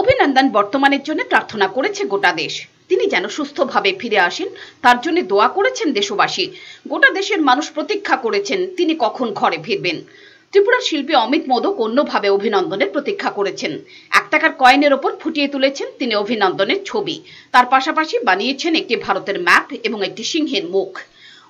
অভিনন্দন বর্তমানের জন্য প্রার্থনা করেছে গোটা দেশ। তিনি যেন সুস্থভাবে ফিরে আসেন, তার জন্য দোয়া করেছেন দেশবাসী। গোটা দেশের মানুষ প্রতীক্ষা করেছেন, তিনি কখন ঘরে ফিরবেন। ত্রিপুরার শিল্পী অমিত মোদক অন্যভাবে অভিনন্দনের প্রতীক্ষা করেছেন। এক টাকার কয়েনের ওপর ফুটিয়ে তুলেছেন তিনি অভিনন্দনের ছবি। তার পাশাপাশি বানিয়েছেন একটি ভারতের ম্যাপ এবং একটি সিংহের মুখ।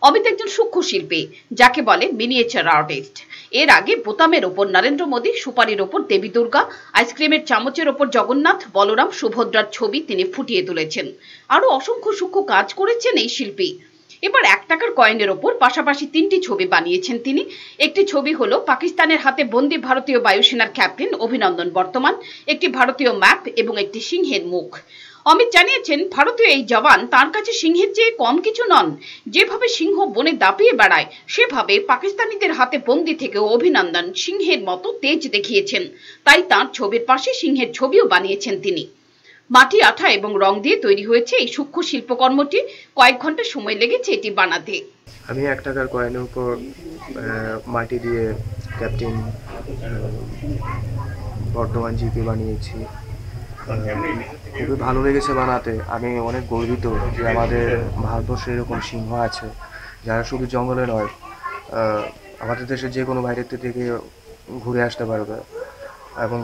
অমিত একজন সূক্ষ্ম শিল্পী, যাকে বলে মিনিয়েচার আর্টিস্ট এর আগে বোতামের ওপর নরেন্দ্র মোদী, সুপারির ওপর দেবী দুর্গা, আইসক্রিমের চামচের ওপর জগন্নাথ, বলরাম, সুভদ্রার ছবি তিনি ফুটিয়ে তুলেছেন। আরও অসংখ্য সূক্ষ্ম কাজ করেছেন এই শিল্পী। এবার এক টাকার কয়েনের ওপর পাশাপাশি তিনটি ছবি বানিয়েছেন তিনি। একটি ছবি হলো পাকিস্তানের হাতে বন্দি ভারতীয় বায়ুসেনার ক্যাপ্টেন অভিনন্দন বর্তমান, একটি ভারতীয় ম্যাপ এবং একটি সিংহের মুখ। অমিত জানিয়েছেন, ভারতীয় এই জওয়ান তার কাছে সিংহের চেয়ে কম কিছু নন। যেভাবে সিংহ বনে দাপিয়ে বেড়ায়, সেভাবে পাকিস্তানিদের হাতে বন্দি থেকেও অভিনন্দন সিংহের মতো তেজ দেখিয়েছেন। তাই তার ছবির পাশে সিংহের ছবিও বানিয়েছেন তিনি। মাটি, আঠা এবং রং দিয়ে তৈরি হয়েছে এই সূক্ষ্ম শিল্পকর্মটি। কয়েক ঘণ্টা সময় লেগেছে এটি বানাতে। আমি এক টাকার কয়েনের উপর মাটি দিয়ে ক্যাপ্টেন বর্তমান জিপি বানিয়েছি। খুবই ভালো লেগেছে বানাতে। আমি অনেক গর্বিত যে আমাদের ভারতবর্ষে এরকম সিংহ আছে, যারা শুধু জঙ্গলে নয় আমাদের দেশে যে কোনো বাইরের থেকে ঘুরে আসতে পারবে এবং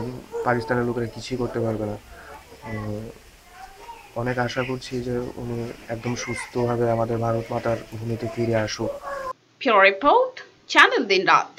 পাকিস্তানের লোকেরা কিছুই করতে পারবে না। অনেক আশা করছি যে উনি একদম সুস্থভাবে আমাদের ভারত মাতার ভূমিতে ফিরে আসুক। রিপোর্ট চ্যানেল দিন রাত